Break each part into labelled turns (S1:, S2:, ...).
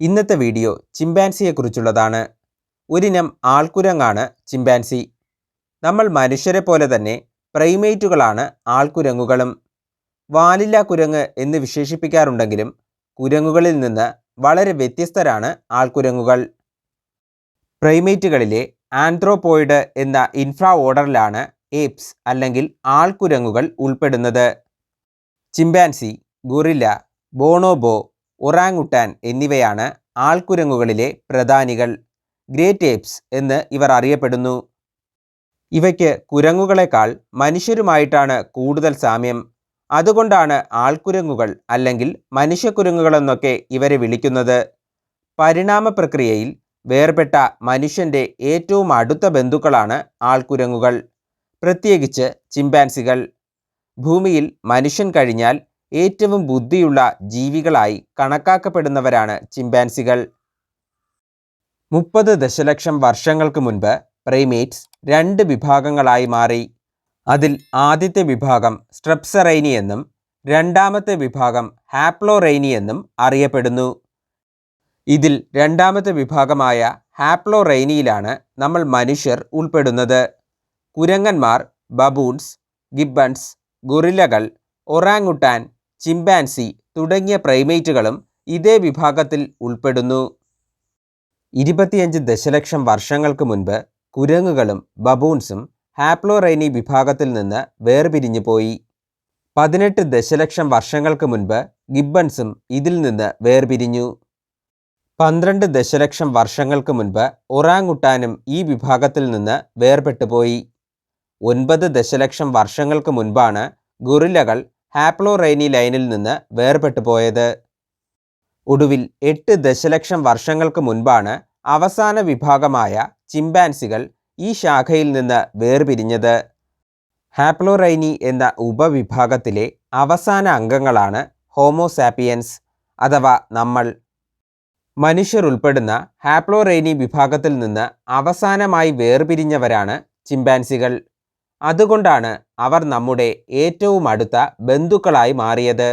S1: ഇന്നത്തെ video ചിമ്പാൻസിയെക്കുറിച്ചുള്ളതാണ്. ഒരിനം ആൾക്കുരങ്ങാണ് chimpanzee. നമ്മൾ മനുഷ്യരെ പോലെ തന്നെ പ്രൈമേറ്റുകളാണ് ആൾക്കുരങ്ങുകളും. വാലില്ലാ കുരങ്ങ് എന്ന് വിശേഷിപ്പിക്കാറുണ്ടെങ്കിലും കുരങ്ങുകളിൽ നിന്ന് വളരെ വ്യത്യസ്തരാണ് ആൾക്കുരങ്ങുകൾ. പ്രൈമേറ്റുകളിലെ ആന്ത്രോപോയിഡ് എന്ന ഇൻഫ്രാ ഓർഡറിലാണ് ഏപ്സ് അല്ലെങ്കിൽ ആൾക്കുരങ്ങുകൾ ഉൾപ്പെടുന്നത്. ചിമ്പാൻസി ഗൊറില്ല ബോണോബോ ഒറാങ്ങുട്ടാൻ എന്നിവയാണ് ആൾക്കുരങ്ങുകളിലെ പ്രധാനികൾ. ഗ്രേറ്റ് ഏപ്സ് എന്ന് ഇവർ അറിയപ്പെടുന്നു. ഇവയ്ക്ക് കുരങ്ങുകളെക്കാൾ മനുഷ്യരുമായിട്ടാണ് കൂടുതൽ സാമ്യം. അതുകൊണ്ടാണ് ആൾക്കുരങ്ങുകൾ അല്ലെങ്കിൽ മനുഷ്യക്കുരങ്ങുകളെന്നൊക്കെ ഇവരെ വിളിക്കുന്നത്. പരിണാമ പ്രക്രിയയിൽ വേർപെട്ട മനുഷ്യന്റെ ഏറ്റവും അടുത്ത ബന്ധുക്കളാണ് ആൾക്കുരങ്ങുകൾ. പ്രത്യേകിച്ച് ചിമ്പാൻസികൾ. ഭൂമിയിൽ മനുഷ്യൻ കഴിഞ്ഞാൽ ഏറ്റവും ബുദ്ധിയുള്ള ജീവികളായി കണക്കാക്കപ്പെടുന്നവരാണ് ചിമ്പാൻസികൾ. മുപ്പത് ദശലക്ഷം വർഷങ്ങൾക്ക് മുൻപ് പ്രൈമേറ്റ്സ് രണ്ട് വിഭാഗങ്ങളായി മാറി. അതിൽ ആദ്യത്തെ വിഭാഗം സ്ട്രെപ്സറൈനി എന്നും രണ്ടാമത്തെ വിഭാഗം ഹാപ്ലോറൈനി എന്നും അറിയപ്പെടുന്നു. ഇതിൽ രണ്ടാമത്തെ വിഭാഗമായ ഹാപ്ലോറൈനിയിലാണ് നമ്മൾ മനുഷ്യർ ഉൾപ്പെടുന്നത്. കുരങ്ങന്മാർ ബബൂൺസ് ഗിബൺസ് ഗൊറില്ലകൾ ഒറാങ്ങുട്ടാൻ ചിമ്പാൻസി തുടങ്ങിയ പ്രൈമേറ്റുകളും ഇതേ വിഭാഗത്തിൽ ഉൾപ്പെടുന്നു. ഇരുപത്തിയഞ്ച് ദശലക്ഷം വർഷങ്ങൾക്ക് മുൻപ് കുരങ്ങുകളും ബബൂൺസും ഹാപ്ലോറൈനി വിഭാഗത്തിൽ നിന്ന് വേർപിരിഞ്ഞു പോയി. പതിനെട്ട് ദശലക്ഷം വർഷങ്ങൾക്ക് മുൻപ് ഗിബ്ബൺസും ഇതിൽ നിന്ന് വേർപിരിഞ്ഞു. പന്ത്രണ്ട് ദശലക്ഷം വർഷങ്ങൾക്ക് മുൻപ് ഒറാങ്ങുട്ടാനും ഈ വിഭാഗത്തിൽ നിന്ന് വേർപെട്ടുപോയി. ഒൻപത് ദശലക്ഷം വർഷങ്ങൾക്ക് മുൻപാണ് ഗൊറില്ലകൾ ഹാപ്ലോറൈനി ലൈനിൽ നിന്ന് വേർപെട്ടു പോയത്. ഒടുവിൽ എട്ട് ദശലക്ഷം വർഷങ്ങൾക്ക് മുൻപാണ് അവസാന വിഭാഗമായ ചിമ്പാൻസികൾ ഈ ശാഖയിൽ നിന്ന് വേർപിരിഞ്ഞത്. ഹാപ്ലോറൈനി എന്ന ഉപവിഭാഗത്തിലെ അവസാന അംഗങ്ങളാണ് ഹോമോസാപ്പിയൻസ് അഥവാ നമ്മൾ. മനുഷ്യർ ഉൾപ്പെടുന്ന ഹാപ്ലോറൈനി വിഭാഗത്തിൽ നിന്ന് അവസാനമായി വേർപിരിഞ്ഞവരാണ് ചിമ്പാൻസികൾ. അതുകൊണ്ടാണ് അവർ നമ്മുടെ ഏറ്റവും അടുത്ത ബന്ധുക്കളായി മാറിയത്.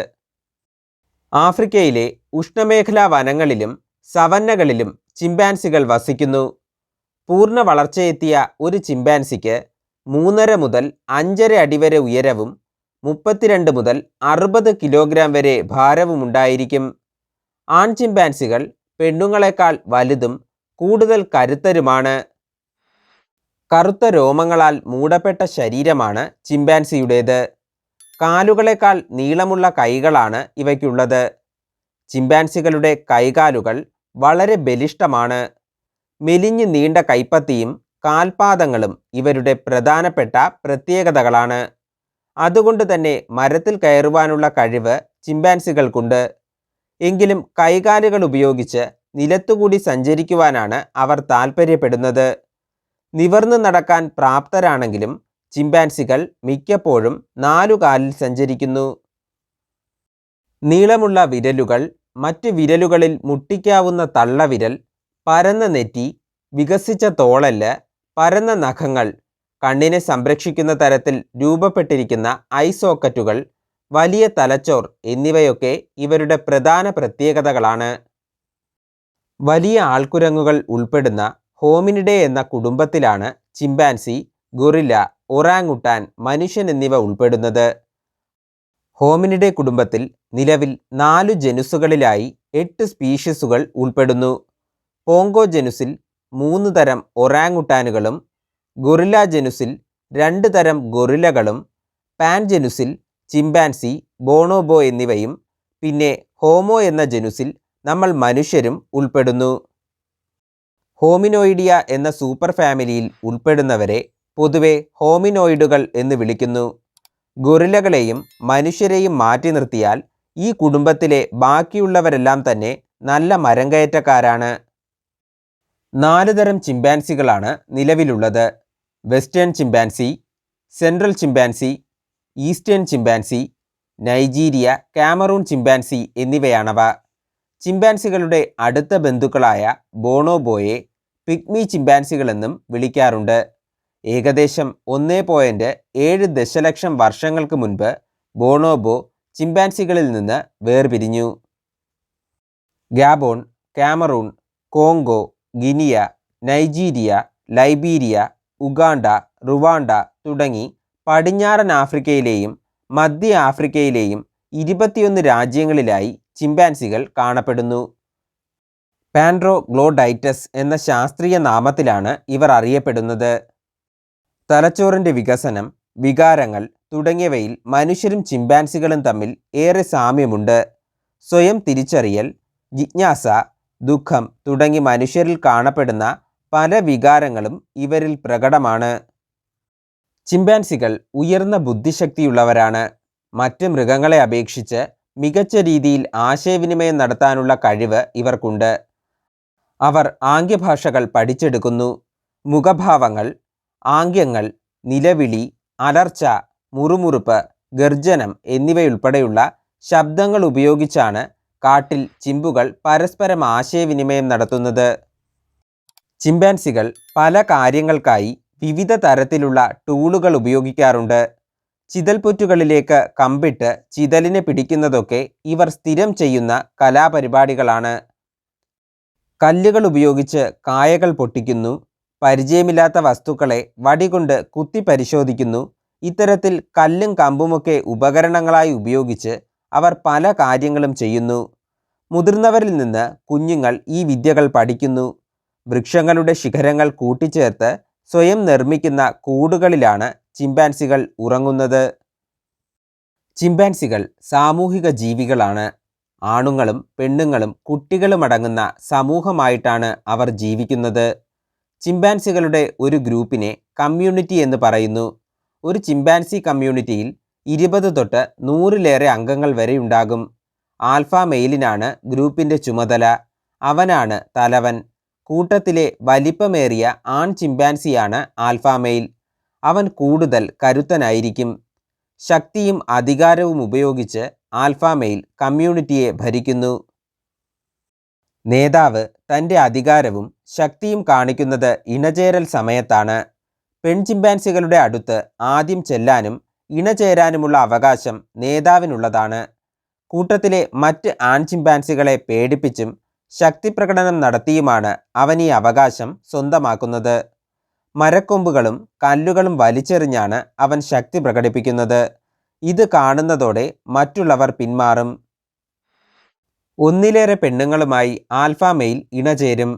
S1: ആഫ്രിക്കയിലെ ഉഷ്ണമേഖലാ വനങ്ങളിലും സവന്നകളിലും ചിമ്പാൻസികൾ വസിക്കുന്നു. പൂർണ വളർച്ചയെത്തിയ ഒരു ചിമ്പാൻസിക്ക് മൂന്നര മുതൽ അഞ്ചര അടി വരെ ഉയരവും മുപ്പത്തിരണ്ട് മുതൽ അറുപത് കിലോഗ്രാം വരെ ഭാരവും ഉണ്ടായിരിക്കും. ആൺ ചിമ്പാൻസികൾ പെണ്ണുങ്ങളെക്കാൾ വലുതും കൂടുതൽ കരുത്തരുമാണ്. കറുത്ത രോമങ്ങളാൽ മൂടപ്പെട്ട ശരീരമാണ് ചിമ്പാൻസിയുടേത്. കാലുകളേക്കാൾ നീളമുള്ള കൈകളാണ് ഇവയ്ക്കുള്ളത്. ചിമ്പാൻസികളുടെ കൈകാലുകൾ വളരെ ബലിഷ്ടമാണ് മെലിഞ്ഞു നീണ്ട കൈപ്പത്തിയും കാൽപാദങ്ങളും ഇവരുടെ പ്രധാനപ്പെട്ട പ്രത്യേകതകളാണ്. അതുകൊണ്ട് തന്നെ മരത്തിൽ കയറുവാനുള്ള കഴിവ് ചിമ്പാൻസികൾക്കുണ്ട്. എങ്കിലും കൈകാലുകൾ ഉപയോഗിച്ച് നിലത്തുകൂടി സഞ്ചരിക്കുവാനാണ് അവർ താൽപ്പര്യപ്പെടുന്നത് നിവർന്നു നടക്കാൻ പ്രാപ്തരാണെങ്കിലും ചിമ്പാൻസികൾ മിക്കപ്പോഴും നാലുകാലിൽ സഞ്ചരിക്കുന്നു. നീളമുള്ള വിരലുകൾ മറ്റ് വിരലുകളിൽ മുട്ടിക്കാവുന്ന തള്ളവിരൽ പരന്ന നെറ്റി വികസിച്ച തോളൽ പരന്ന നഖങ്ങൾ കണ്ണിനെ സംരക്ഷിക്കുന്ന തരത്തിൽ രൂപപ്പെട്ടിരിക്കുന്ന ഐസോക്കറ്റുകൾ സോക്കറ്റുകൾ വലിയ തലച്ചോർ എന്നിവയൊക്കെ ഇവരുടെ പ്രധാന പ്രത്യേകതകളാണ്. വലിയ ആൾക്കുരങ്ങുകൾ ഉൾപ്പെടുന്ന ഹോമിനിഡേ എന്ന കുടുംബത്തിലാണ് ചിമ്പാൻസി ഗൊറില്ല ഒറാങ്ങുട്ടാൻ മനുഷ്യൻ എന്നിവ ഉൾപ്പെടുന്നത്. ഹോമിനിഡേ കുടുംബത്തിൽ നിലവിൽ നാലു ജനുസുകളിലായി എട്ട് സ്പീഷീസുകൾ ഉൾപ്പെടുന്നു. പോങ്കോ ജനുസിൽ മൂന്ന് തരം ഒറാങ്ങുട്ടാനുകളും ഗൊറില്ല ജനുസിൽ രണ്ട് തരം ഗൊറില്ലകളും പാൻ ജനുസിൽ ചിമ്പാൻസി ബോണോബോ എന്നിവയും പിന്നെ ഹോമോ എന്ന ജനുസിൽ നമ്മൾ മനുഷ്യരും ഉൾപ്പെടുന്നു. ഹോമിനോയിഡിയ എന്ന സൂപ്പർ ഫാമിലിയിൽ ഉൾപ്പെടുന്നവരെ പൊതുവെ ഹോമിനോയിഡുകൾ എന്ന് വിളിക്കുന്നു. ഗൊറിലകളെയും മനുഷ്യരെയും മാറ്റി നിർത്തിയാൽ ഈ കുടുംബത്തിലെ ബാക്കിയുള്ളവരെല്ലാം തന്നെ നല്ല മരംകയറ്റക്കാരാണ് നാല് തരം ചിമ്പാൻസികളാണ് നിലവിലുള്ളത്. Western chimpanzee central chimpanzee eastern chimpanzee Nigeria Cameroon chimpanzee എന്നിവയാണവ. ചിമ്പാൻസികളുടെ അടുത്ത ബന്ധുക്കളായ ബോണോബോയെ പിഗ്മി ചിമ്പാൻസികളെന്നും വിളിക്കാറുണ്ട്. ഏകദേശം ഒന്നേ പോയിന്റ് ഏഴ് ദശലക്ഷം വർഷങ്ങൾക്ക് മുൻപ് ബോണോബോ ചിമ്പാൻസികളിൽ നിന്ന് വേർപിരിഞ്ഞു. Gabon Cameroon Congo Guinea Nigeria Liberia Uganda Rwanda തുടങ്ങി പടിഞ്ഞാറൻ ആഫ്രിക്കയിലെയും മധ്യ ആഫ്രിക്കയിലെയും ഇരുപത്തിയൊന്ന് രാജ്യങ്ങളിലായി ചിമ്പാൻസികൾ കാണപ്പെടുന്നു. പാൻഡ്രോഗ്ലോഡൈറ്റസ് എന്ന ശാസ്ത്രീയ നാമത്തിലാണ് ഇവർ അറിയപ്പെടുന്നത്. തലച്ചോറിന്റെ വികസനം വികാരങ്ങൾ തുടങ്ങിയവയിൽ മനുഷ്യരും ചിമ്പാൻസികളും തമ്മിൽ ഏറെ സാമ്യമുണ്ട്. സ്വയം തിരിച്ചറിയൽ ജിജ്ഞാസ ദുഃഖം തുടങ്ങി മനുഷ്യരിൽ കാണപ്പെടുന്ന പല വികാരങ്ങളും ഇവരിൽ പ്രകടമാണ്. ചിമ്പാൻസികൾ ഉയർന്ന ബുദ്ധിശക്തിയുള്ളവരാണ്. മറ്റ് മൃഗങ്ങളെ അപേക്ഷിച്ച് മികച്ച രീതിയിൽ ആശയവിനിമയം നടത്താനുള്ള കഴിവ് ഇവർക്കുണ്ട്. അവർ ആംഗ്യഭാഷകൾ പഠിച്ചെടുക്കുന്നു. മുഖഭാവങ്ങൾ ആംഗ്യങ്ങൾ നിലവിളി അലർച്ച മുറുമുറുപ്പ് ഗർജനം എന്നിവയുൾപ്പെടെയുള്ള ശബ്ദങ്ങൾ ഉപയോഗിച്ചാണ് കാട്ടിൽ ചിമ്പുകൾ പരസ്പരം ആശയവിനിമയം നടത്തുന്നത്. ചിമ്പാൻസികൾ പല കാര്യങ്ങൾക്കായി വിവിധ തരത്തിലുള്ള ടൂളുകൾ ഉപയോഗിക്കാറുണ്ട്. ചിതൽപുറ്റുകളിലേക്ക് കമ്പിട്ട് ചിതലിനെ പിടിക്കുന്നതൊക്കെ ഇവർ സ്ഥിരം ചെയ്യുന്ന കലാപരിപാടികളാണ്. കല്ലുകൾ ഉപയോഗിച്ച് കായകൾ പൊട്ടിക്കുന്നു പരിചയമില്ലാത്ത വസ്തുക്കളെ വടികൊണ്ട് കുത്തി പരിശോധിക്കുന്നു ഇത്തരത്തിൽ കല്ലും കമ്പുമൊക്കെ ഉപകരണങ്ങളായി ഉപയോഗിച്ച് അവർ പല കാര്യങ്ങളും ചെയ്യുന്നു. മുതിർന്നവരിൽ നിന്ന് കുഞ്ഞുങ്ങൾ ഈ വിദ്യകൾ പഠിക്കുന്നു. വൃക്ഷങ്ങളുടെ ശിഖരങ്ങൾ കൂട്ടിച്ചേർത്ത് സ്വയം നിർമ്മിക്കുന്ന കൂടുകളിലാണ് ചിമ്പാൻസികൾ ഉറങ്ങുന്നത്. ചിമ്പാൻസികൾ സാമൂഹിക ജീവികളാണ്. ആണുങ്ങളും പെണ്ണുങ്ങളും കുട്ടികളും അടങ്ങുന്ന സമൂഹമായിട്ടാണ് അവർ ജീവിക്കുന്നത്. ചിമ്പാൻസികളുടെ ഒരു ഗ്രൂപ്പിനെ കമ്മ്യൂണിറ്റി എന്ന് പറയുന്നു. ഒരു ചിമ്പാൻസി കമ്മ്യൂണിറ്റിയിൽ ഇരുപത് തൊട്ട് നൂറിലേറെ അംഗങ്ങൾ വരെ ഉണ്ടാകും. ആൽഫ മെയിലിനാണ് ഗ്രൂപ്പിന്റെ ചുമതല. അവനാണ് തലവൻ. കൂട്ടത്തിലെ വലിപ്പമേറിയ ആൺ ചിമ്പാൻസിയാണ് ആൽഫ മെയിൽ. അവൻ കൂടുതൽ കരുത്തനായിരിക്കും. ശക്തിയും അധികാരവും ഉപയോഗിച്ച് ആൽഫ മെയിൽ കമ്മ്യൂണിറ്റിയെ ഭരിക്കുന്നു. നേതാവ് തന്റെ അധികാരവും ശക്തിയും കാണിക്കുന്നത് ഇണചേരൽ സമയത്താണ്. പെൺചിമ്പാൻസികളുടെ അടുത്ത് ആദ്യം ചെല്ലാനും ഇണചേരാനുമുള്ള അവകാശം നേതാവിനുള്ളതാണ്. കൂട്ടത്തിലെ മറ്റ് ആൺചിമ്പാൻസികളെ പേടിപ്പിച്ചും ശക്തിപ്രകടനം നടത്തിയുമാണ് അവൻ ഈ അവകാശം സ്വന്തമാക്കുന്നത്. മരക്കൊമ്പുകളും കല്ലുകളും വലിച്ചെറിഞ്ഞാണ് അവൻ ശക്തി പ്രകടിപ്പിക്കുന്നത്. ഇത് കാണുന്നതോടെ മറ്റുള്ളവർ പിന്മാറും. ഒന്നിലേറെ പെണ്ണുങ്ങളുമായി ആൽഫ മെയിൽ ഇണചേരും.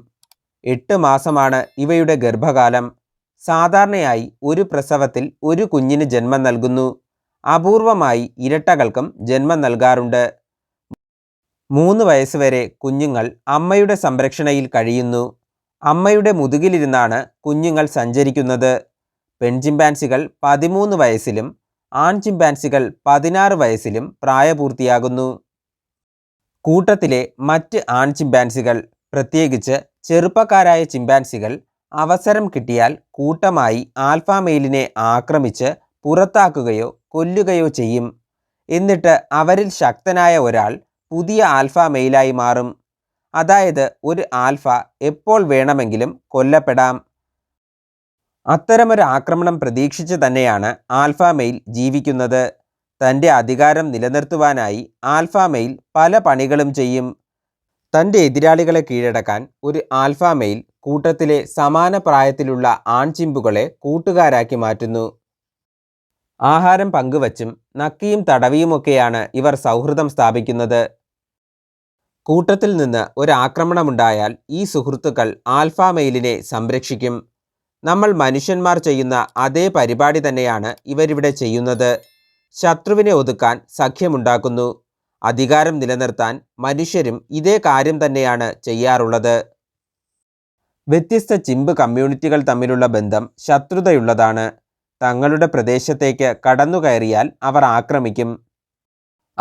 S1: എട്ട് മാസമാണ് ഇവയുടെ ഗർഭകാലം. സാധാരണയായി ഒരു പ്രസവത്തിൽ ഒരു കുഞ്ഞിന് ജന്മം നൽകുന്നു. അപൂർവമായി ഇരട്ടകൾക്കും ജന്മം നൽകാറുണ്ട്. മൂന്ന് വയസ്സുവരെ കുഞ്ഞുങ്ങൾ അമ്മയുടെ സംരക്ഷണയിൽ കഴിയുന്നു. അമ്മയുടെ മുതുകിലിരുന്നാണ് കുഞ്ഞുങ്ങൾ സഞ്ചരിക്കുന്നത്. പെൺചിമ്പാൻസികൾ പതിമൂന്ന് വയസ്സിലും ആൺചിമ്പാൻസികൾ പതിനാറ് വയസ്സിലും പ്രായപൂർത്തിയാകുന്നു. കൂട്ടത്തിലെ മറ്റ് ആൺ ചിമ്പാൻസികൾ പ്രത്യേകിച്ച് ചെറുപ്പക്കാരായ ചിമ്പാൻസികൾ അവസരം കിട്ടിയാൽ കൂട്ടമായി ആൽഫാമെയിലിനെ ആക്രമിച്ച് പുറത്താക്കുകയോ കൊല്ലുകയോ ചെയ്യും. എന്നിട്ട് അവരിൽ ശക്തനായ ഒരാൾ പുതിയ ആൽഫ മെയിലായി മാറും. അതായത് ഒരു ആൽഫ എപ്പോൾ വേണമെങ്കിലും കൊല്ലപ്പെടാം. അത്തരമൊരു ആക്രമണം പ്രതീക്ഷിച്ച് തന്നെയാണ് ആൽഫ മെയിൽ ജീവിക്കുന്നത്. തന്റെ അധികാരം നിലനിർത്തുവാനായി ആൽഫ മെയിൽ പല പണികളും ചെയ്യും. തന്റെ എതിരാളികളെ കീഴടക്കാൻ ഒരു ആൽഫ മെയിൽ കൂട്ടത്തിലെ സമാന പ്രായത്തിലുള്ള ആൺചിമ്പുകളെ കൂട്ടുകാരാക്കി മാറ്റുന്നു. ആഹാരം പങ്കുവച്ചും നക്കിയും തടവിയുമൊക്കെയാണ് ഇവർ സൗഹൃദം സ്ഥാപിക്കുന്നത്. കൂട്ടത്തിൽ നിന്ന് ഒരാക്രമണമുണ്ടായാൽ ഈ സുഹൃത്തുക്കൾ ആൽഫ മെയിലിനെ സംരക്ഷിക്കും. നമ്മൾ മനുഷ്യന്മാർ ചെയ്യുന്ന അതേ പരിപാടി തന്നെയാണ് ഇവരിവിടെ ചെയ്യുന്നത്. ശത്രുവിനെ ഒതുക്കാൻ സഖ്യമുണ്ടാക്കുന്നു. അധികാരം നിലനിർത്താൻ മനുഷ്യരും ഇതേ കാര്യം തന്നെയാണ് ചെയ്യാറുള്ളത്. വ്യത്യസ്ത ചിമ്പ് കമ്മ്യൂണിറ്റികൾ തമ്മിലുള്ള ബന്ധം ശത്രുതയുള്ളതാണ്. തങ്ങളുടെ പ്രദേശത്തേക്ക് കടന്നു കയറിയാൽ അവർ ആക്രമിക്കും.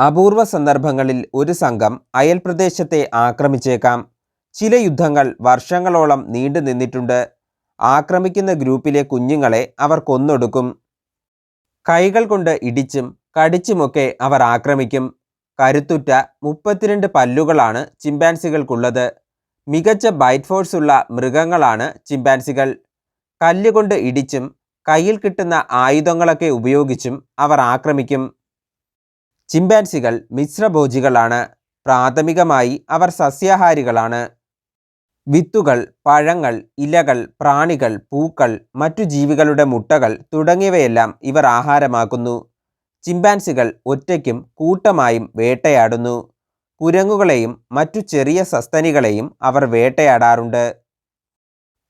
S1: അപൂർവ സന്ദർഭങ്ങളിൽ ഒരു സംഘം അയൽപ്രദേശത്തെ ആക്രമിച്ചേക്കാം. ചില യുദ്ധങ്ങൾ വർഷങ്ങളോളം നീണ്ടു നിന്നിട്ടുണ്ട് ആക്രമിക്കുന്ന ഗ്രൂപ്പിലെ കുഞ്ഞുങ്ങളെ അവർ കൊന്നൊടുക്കും. കൈകൾ കൊണ്ട് ഇടിച്ചും കടിച്ചുമൊക്കെ അവർ ആക്രമിക്കും. കരുത്തുറ്റ മുപ്പത്തിരണ്ട് പല്ലുകളാണ് ചിമ്പാൻസികൾക്കുള്ളത്. മികച്ച ബൈറ്റ് ഫോഴ്സ് ഉള്ള മൃഗങ്ങളാണ് ചിമ്പാൻസികൾ. കല്ലുകൊണ്ട് ഇടിച്ചും കയ്യിൽ കിട്ടുന്ന ആയുധങ്ങളൊക്കെ ഉപയോഗിച്ചും അവർ ആക്രമിക്കും. ചിമ്പാൻസികൾ മിശ്രഭോജികളാണ്. പ്രാഥമികമായി അവർ സസ്യാഹാരികളാണ്. വിത്തുകൾ പഴങ്ങൾ ഇലകൾ പ്രാണികൾ പൂക്കൾ മറ്റു ജീവികളുടെ മുട്ടകൾ തുടങ്ങിയവയെല്ലാം ഇവർ ആഹാരമാക്കുന്നു. ചിമ്പാൻസികൾ ഒറ്റയ്ക്കും കൂട്ടമായും വേട്ടയാടുന്നു. കുരങ്ങുകളെയും മറ്റു ചെറിയ സസ്തനികളെയും അവർ വേട്ടയാടാറുണ്ട്.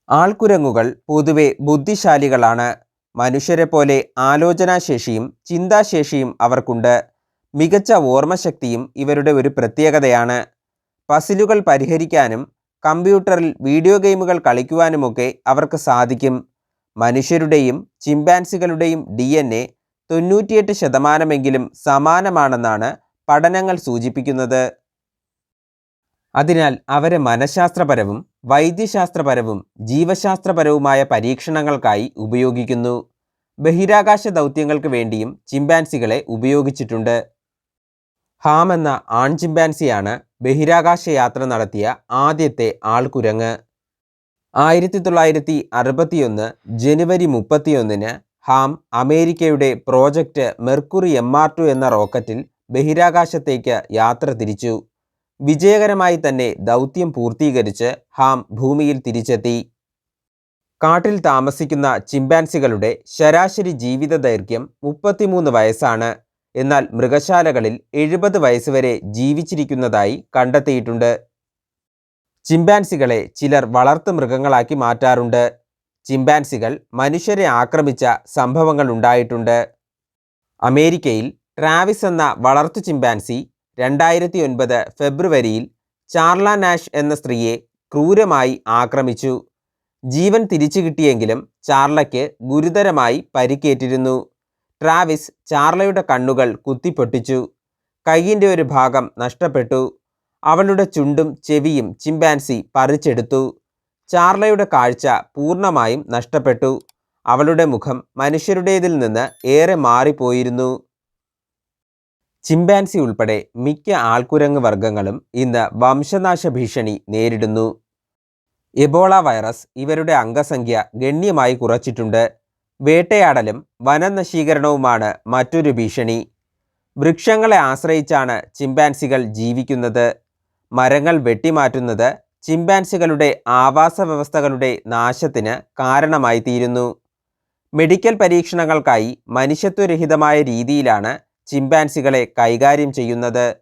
S1: ആൾക്കുരങ്ങുകൾ പൊതുവെ ബുദ്ധിശാലികളാണ്. മനുഷ്യരെ പോലെ ആലോചനാശേഷിയും ചിന്താശേഷിയും അവർക്കുണ്ട്. മികച്ച ഓർമ്മശക്തിയും ഇവരുടെ ഒരു പ്രത്യേകതയാണ്. പസിലുകൾ പരിഹരിക്കാനും കമ്പ്യൂട്ടറിൽ വീഡിയോ ഗെയിമുകൾ കളിക്കുവാനുമൊക്കെ അവർക്ക് സാധിക്കും. മനുഷ്യരുടെയും ചിമ്പാൻസികളുടെയും ഡി എൻ എ തൊണ്ണൂറ്റിയെട്ട് ശതമാനമെങ്കിലും സമാനമാണെന്നാണ് പഠനങ്ങൾ സൂചിപ്പിക്കുന്നത്. അതിനാൽ അവരെ മനഃശാസ്ത്രപരവും വൈദ്യശാസ്ത്രപരവും ജീവശാസ്ത്രപരവുമായ പരീക്ഷണങ്ങൾക്കായി ഉപയോഗിക്കുന്നു. ബഹിരാകാശ ദൗത്യങ്ങൾക്ക് വേണ്ടിയും ചിമ്പാൻസികളെ ഉപയോഗിച്ചിട്ടുണ്ട്. ഹാം എന്ന ആൺ ചിമ്പാൻസിയാണ് ബഹിരാകാശ യാത്ര നടത്തിയ ആദ്യത്തെ ആൾക്കുരങ്ങ്. ആയിരത്തി തൊള്ളായിരത്തി അറുപത്തിയൊന്ന് ജനുവരി മുപ്പത്തിയൊന്നിന് ഹാം അമേരിക്കയുടെ project Mercury M R two എന്ന റോക്കറ്റിൽ ബഹിരാകാശത്തേക്ക് യാത്ര തിരിച്ചു. വിജയകരമായി തന്നെ ദൗത്യം പൂർത്തീകരിച്ച് ഹാം ഭൂമിയിൽ തിരിച്ചെത്തി. കാട്ടിൽ താമസിക്കുന്ന ചിമ്പാൻസികളുടെ ശരാശരി ജീവിത ദൈർഘ്യം മുപ്പത്തിമൂന്ന് വയസ്സാണ്. എന്നാൽ മൃഗശാലകളിൽ എഴുപത് വയസ്സുവരെ ജീവിച്ചിരിക്കുന്നതായി കണ്ടെത്തിയിട്ടുണ്ട്. ചിമ്പാൻസികളെ ചിലർ വളർത്തു മൃഗങ്ങളാക്കി മാറ്റാറുണ്ട്. ചിമ്പാൻസികൾ മനുഷ്യരെ ആക്രമിച്ച സംഭവങ്ങൾ ഉണ്ടായിട്ടുണ്ട്. അമേരിക്കയിൽ ട്രാവിസ് എന്ന വളർത്തു ചിമ്പാൻസി രണ്ടായിരത്തി ഒൻപത് ഫെബ്രുവരിയിൽ ചാർല നാഷ് എന്ന സ്ത്രീയെ ക്രൂരമായി ആക്രമിച്ചു. ജീവൻ തിരിച്ചു കിട്ടിയെങ്കിലും ചാർലയ്ക്ക് ഗുരുതരമായി പരിക്കേറ്റിരുന്നു. ട്രാവിസ് ചാർലയുടെ കണ്ണുകൾ കുത്തിപ്പൊട്ടിച്ചു. കൈയിന്റെ ഒരു ഭാഗം നഷ്ടപ്പെട്ടു. അവളുടെ ചുണ്ടും ചെവിയും ചിമ്പാൻസി പറിച്ചെടുത്തു. ചാർലയുടെ കാഴ്ച പൂർണമായും നഷ്ടപ്പെട്ടു. അവളുടെ മുഖം മനുഷ്യരുടേതിൽ നിന്ന് ഏറെ മാറിപ്പോയിരുന്നു. ചിമ്പാൻസി ഉൾപ്പെടെ മിക്ക ആൾക്കുരങ്ങ് വർഗങ്ങളും ഇന്ന് വംശനാശ ഭീഷണി നേരിടുന്നു. എബോള വൈറസ് ഇവരുടെ അംഗസംഖ്യ ഗണ്യമായി കുറച്ചിട്ടുണ്ട്. വേട്ടയാടലും വനനശീകരണവുമാണ് മറ്റൊരു ഭീഷണി. വൃക്ഷങ്ങളെ ആശ്രയിച്ചാണ് ചിമ്പാൻസികൾ ജീവിക്കുന്നത്. മരങ്ങൾ വെട്ടിമാറ്റുന്നത് ചിമ്പാൻസികളുടെ ആവാസ വ്യവസ്ഥകളുടെ നാശത്തിന് കാരണമായി തീരുന്നു മെഡിക്കൽ പരീക്ഷണങ്ങൾക്കായി മനുഷ്യത്വരഹിതമായ രീതിയിലാണ് ചിമ്പാൻസികളെ കൈകാര്യം ചെയ്യുന്നത്.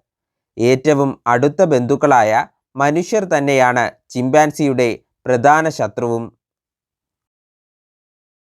S1: ഏറ്റവും അടുത്ത ബന്ധുക്കളായ മനുഷ്യർ തന്നെയാണ് ചിമ്പാൻസിയുടെ പ്രധാന ശത്രുവും.